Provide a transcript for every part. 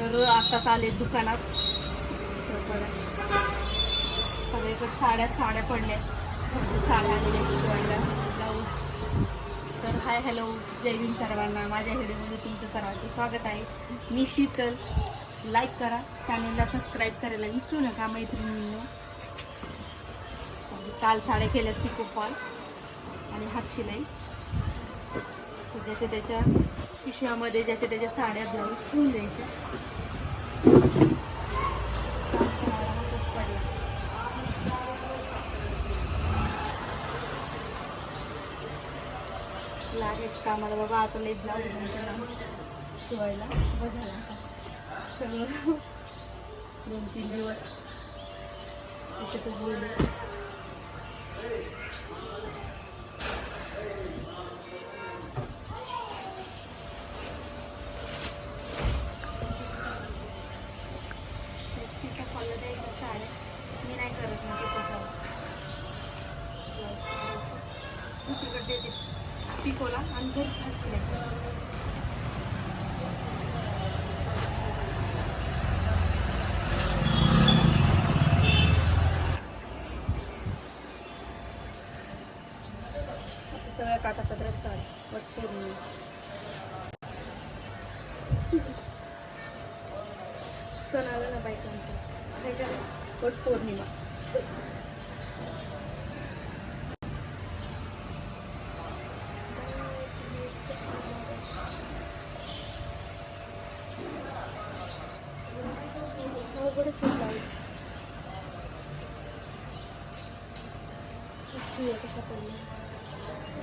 तर आताच आले दुकानात. तर सगळीकडे साड्या साड्या पडल्या. साड्या आलेल्या शिवायला. ब्लाऊज. तर हाय हॅलो जय भीम सर्वांना. माझ्या व्हिडिओमध्ये तुमचं सर्वांचं स्वागत आहे. मी शीतल. लाईक करा. चॅनलला सबस्क्राईब करायला विसरू नका मैत्रिणींनी. काल साड्या केल्यात पिको फॉल आणि हातशिलाई शिलाई. त्याच्या पिशव्यामध्ये ज्याच्या त्याच्या साड्या ब्लाऊज ठेवून द्यायच्या लागेच कामाला. बाबा आता लई ब्लाऊज शिवायला बघायला सगळं दोन तीन दिवस. त्याच्यातच बोलले तिथं फॉलो द्यायच्या साड्या मी नाही करत ना तिथं दुसरीकडे देते पिकोला आणि घरी छान शिलाई आता सगळ्या काटापत्रात साडी वट पौर्णिमा सण आला ना बायकांचा. काय का वट पौर्णिमा. अवघडच आहे कशा पडल्या?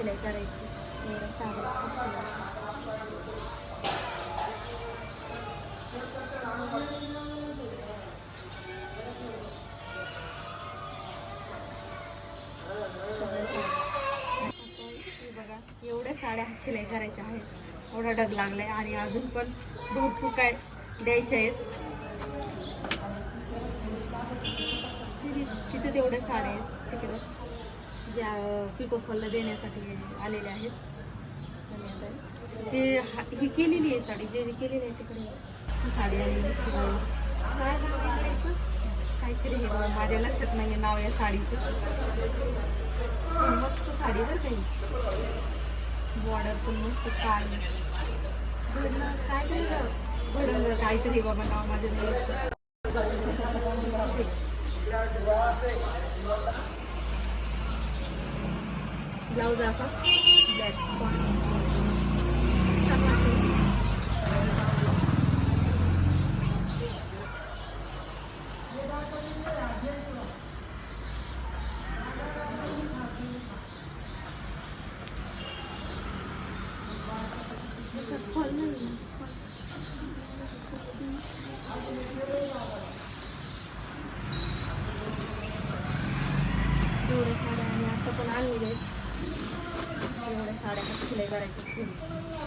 शिलाई करायची. साड्या बघा एवढ्या साड्या शिलाई करायच्या आहेत. एवढा डग लागलाय आणि अजून पण भरपूर काय द्यायचे आहेत. तिथे तेवढ्या साड्या आहेत. तिकडं ज्या पिको फॉलला देण्यासाठी आलेले आहेत जे हा- ही केलेली आहे साडी जे केलेली आहे तिकडे साडी आलेली काय आहे काहीतरी हे बघा, माझ्या लक्षात नाही नाव या साडीचं. मस्त साडी बरं काही बॉर्डर पण मस्त काय काय काहीतरी बाबा नाव माझ्या नाही लक्षात. ब्लाऊज असा ब्लॅक छान वाटते त्याच्यात फॉल नाही ना. एवढ्या साड्या आणि आता पण आणलेल्या आहेत एवढ्या साड्या कसं शिलाई करायची फुल लागला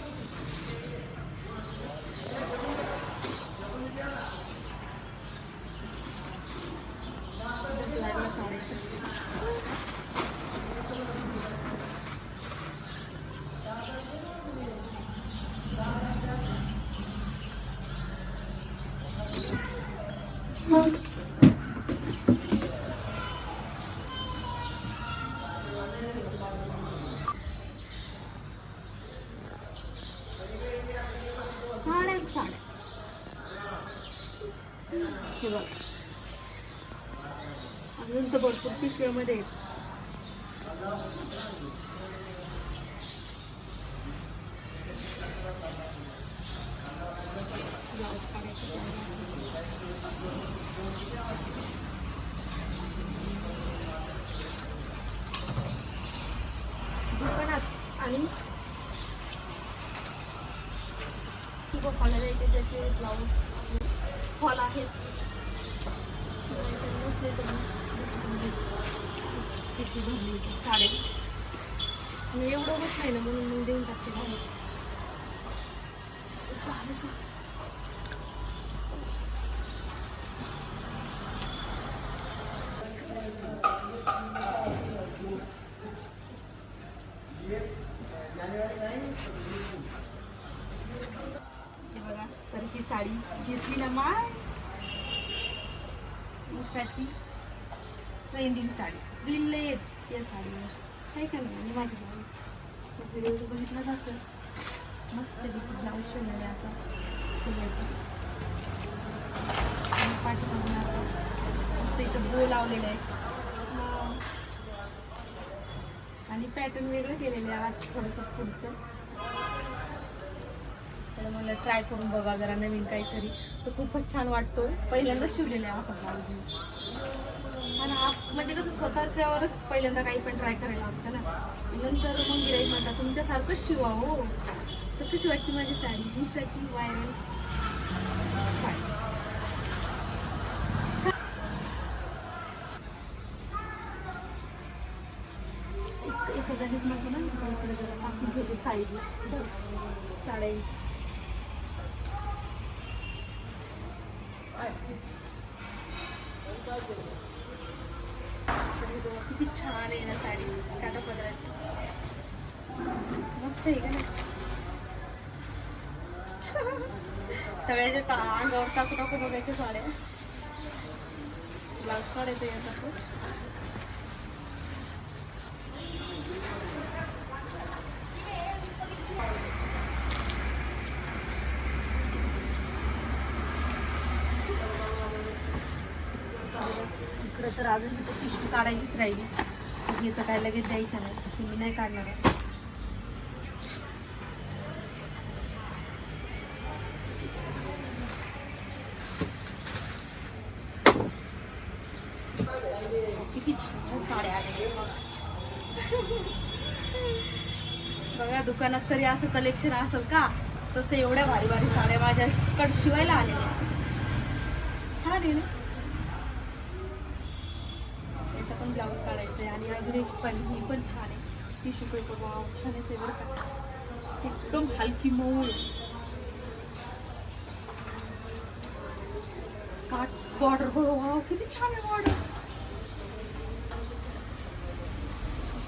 साड्याचं अजून तर भरपूर पिशव्यामध्ये आहेत ब्लाऊज काढायचं त्यामुळे असं. दुकानात आणि? किंवा त्याचे ब्लाऊज फॉल आहेत नसले तर मग पिशवी भरली होती साडे मी एवढं होत नाही ना म्हणून मग देऊन टाकते बाहेर चालेल. बघा तर ही साडी घेतली ना माय. मुस्टाची ट्रेंडिंग साडी. रील येत या साडीवर. काय का नाही आणि माझं ब्लाऊज व्हिडिओ तर बघितलाच असेल मस्त ब्लाऊज शिवलेलं आहे असं. फुलाचं. आणि पाठीमागून असं. मस्त इथं बो लावलेलं आहे. आणि पॅटर्न वेगळं केलेलं आहे आज थोडंसं पुढचं. तर मला ट्राय करून बघा जरा नवीन काहीतरी. तर खूपच छान वाटतो पहिल्यांदाच शिवलेला आहे असा ब्लाऊज आणि म्हणजे कसं स्वतःच्यावरच पहिल्यांदा काही पण ट्राय करायला लागतं ना. नंतर मग गिराईक म्हणतात तुमच्यासारखंच शिवा हो. तर कशी वाटते माझी साडी? मिश्राची वायरल एक एका जागीच म्हणतो ना साईडला साड्यांची किती छान आहे ना साडी काटा पदराची. मस्त आहे का सगळ्याचे टा अंगावर टाकू टाकू बघायच्या साड्या. ब्लाउज काढायचं याचा इकडं तर अजून तिथं पिशवी काढायचीच राहिली. याचं काय लगेच द्यायचं नाही. मी नाही काढणार. किती छान छान साड्या आल्या बघा दुकानात तरी असं कलेक्शन असेल का? तसं एवढ्या भारी भारी साड्या माझ्याकडे शिवायला आलेल्या छान आहे ना याचा पण ब्लाऊज काढायचं आहे आणि अजून एक पण ही पण छान आहे. टिश्यू पेपर वाव छानच आहे बरं का एकदम हलकी मऊ आहे. काट बॉर्डर बघ हो, वाव किती छान आहे बॉर्डर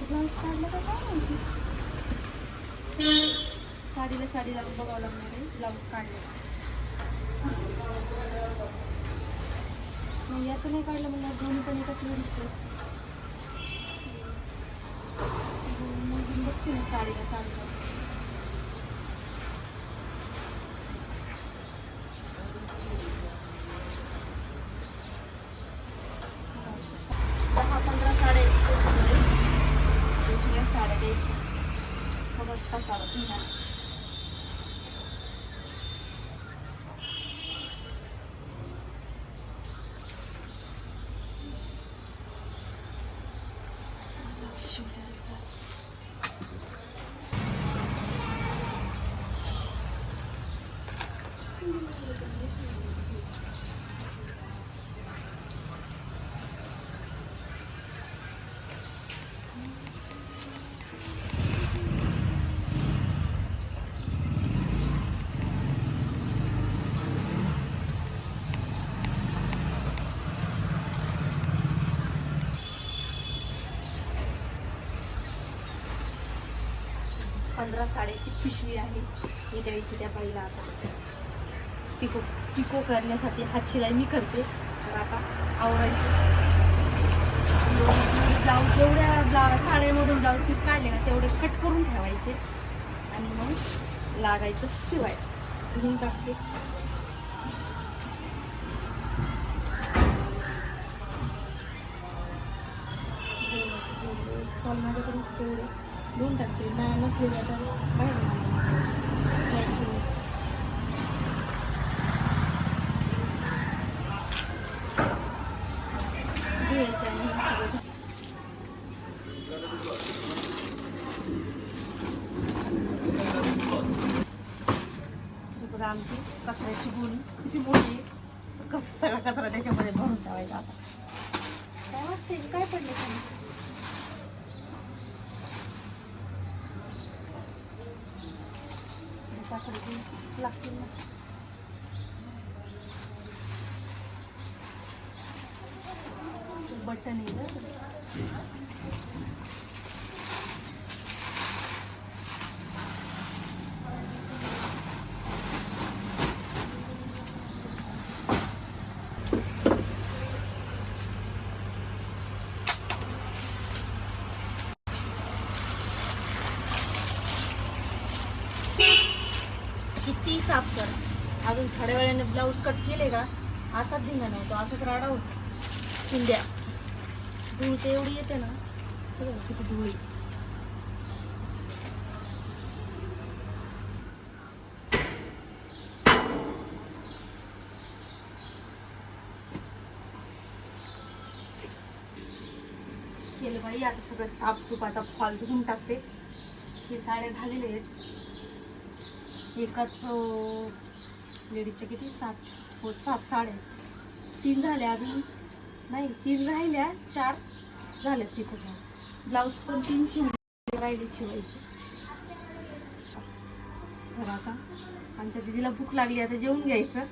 ब्लाऊज काढलं का काय माहिती? साडीला साडी लावून बघावं लागणार आहे ब्लाऊज काढले. याचं नाही काढलं मला दोन्ही पण एकच वेळीचे बघते ना साडीला साडीला दहा पंधरा साड्या आहेत ते सगळ्या साड्या द्यायच्या बघा कसा पंधरा साड्याची पिशवी आहे. मी द्यायची त्या बाईला आता. पिको पिको करण्यासाठी हात शिलाई मी करते. तर आता आवरायचं. ब्लाऊज जेवढ्या ब्ला साड्यामधून ब्लाऊज पीस काढले ना तेवढे कट करून ठेवायचे. आणि मग लागायचं शिवाय. घेऊन टाकते. फॉल माझ्याकडून तेवढे दोन टाकते ना नसले तर बाहेर घ्यायची आमची कचऱ्याची गोणी किती मोठी. कसं सगळा कचरा त्याच्यामध्ये भरून ठेवायचा आता. काय वाजते काय पडले? laki na. ಬಟ್ಟೆ ನೀರು किती साफ कर. अजून थोड्या वेळाने ब्लाऊज कट केले का? असाच धिंगा नव्हतो असंच राडा होतो. शिंद्या धूळ ते एवढी येते ना. किती धूळ केलं बाई आता सगळं साफसूफ आता फॉल धुवून टाकते. हे साड्या झालेल्या आहेत. एकाच लेडीजच्या किती? सात. हो सात साड्या तीन झाल्या अजून? नाही तीन राहिल्या चार झाल्या तिथं ब्लाऊज पण तीन शिवले राहिले शिवायचे. तर आता आमच्या दिदीला भूक लागली आता जेवून घ्यायचं.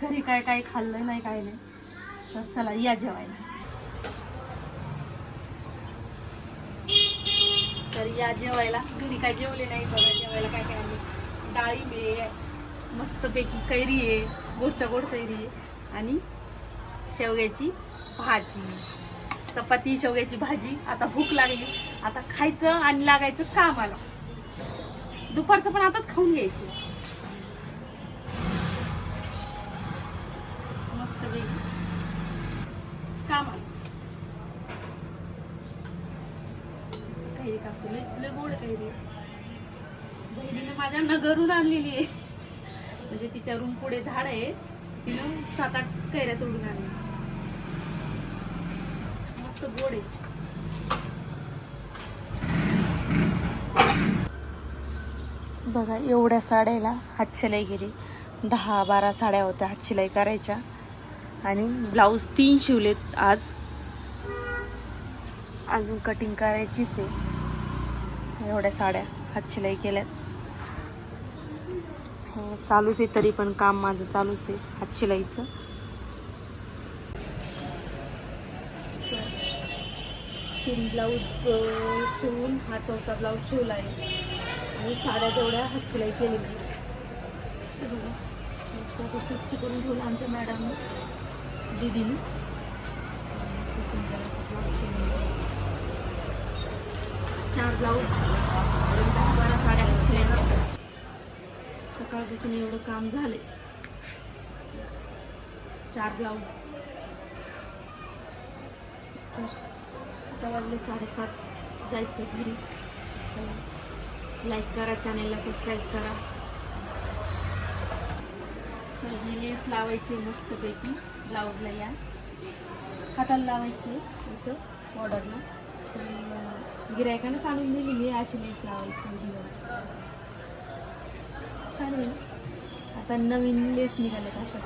घरी काय काय खाल्लं नाही काय नाही. तर चला या जेवायला. तर या जेवायला. घरी काय जेवले नाही बघा जेवायला काय काय डाळिंब आहे मस्तपैकी कैरी आहे गोडच्या गोड कैरी आहे. आणि शेवग्याची भाजी. चपाती शेवग्याची भाजी. आता भूक लागली. आता खायचं आणि लागायचं कामाला. दुपारचं पण आताच खाऊन घ्यायचं. मस्तपैकी कामाला. कैरी कापतो. लय लय गोड कैरी तिने माझ्या नगरून आणलेली आहे. म्हणजे तिच्या रूम पुढे झाड आहे. तिनं सात आठ कैऱ्या तोडून आणल्या. मस्त गोड आहे. बघा एवढ्या साड्याला हात शिलाई गेली दहा बारा साड्या होत्या हात शिलाई करायच्या. आणि ब्लाऊज तीन शिवलेत आज. अजून कटिंग करायचीच आहे. एवढ्या साड्या हातशिलाई केल्यात. चालूच आहे तरी पण काम माझं चालूच आहे हात शिलाईचं तीन ब्लाऊज शिवून हा चौथा ब्लाऊज शिवला आहे आणि साड्या तेवढ्या हातशिलाई केलेली. हे बघा स्वच्छ करून ठेवलं आमच्या मॅडम दिदीने. चार ब्लाऊज आणि दहा बारा साड्या सकाळपासून एवढं काम झाले चार ब्लाऊज तर आता वाजले साडेसात. जायचं घरी. लाईक करा चॅनेलला सबस्क्राईब करा. तर ही लेस लावायची मस्तपैकी. ब्लाऊजला या. हाताला लावायची इथं बॉर्डरला गिरायकानेच सांगून दिली मी अशी लेस लावायची घेऊन छान आहे. आता नवीन लेस निघाले अशा.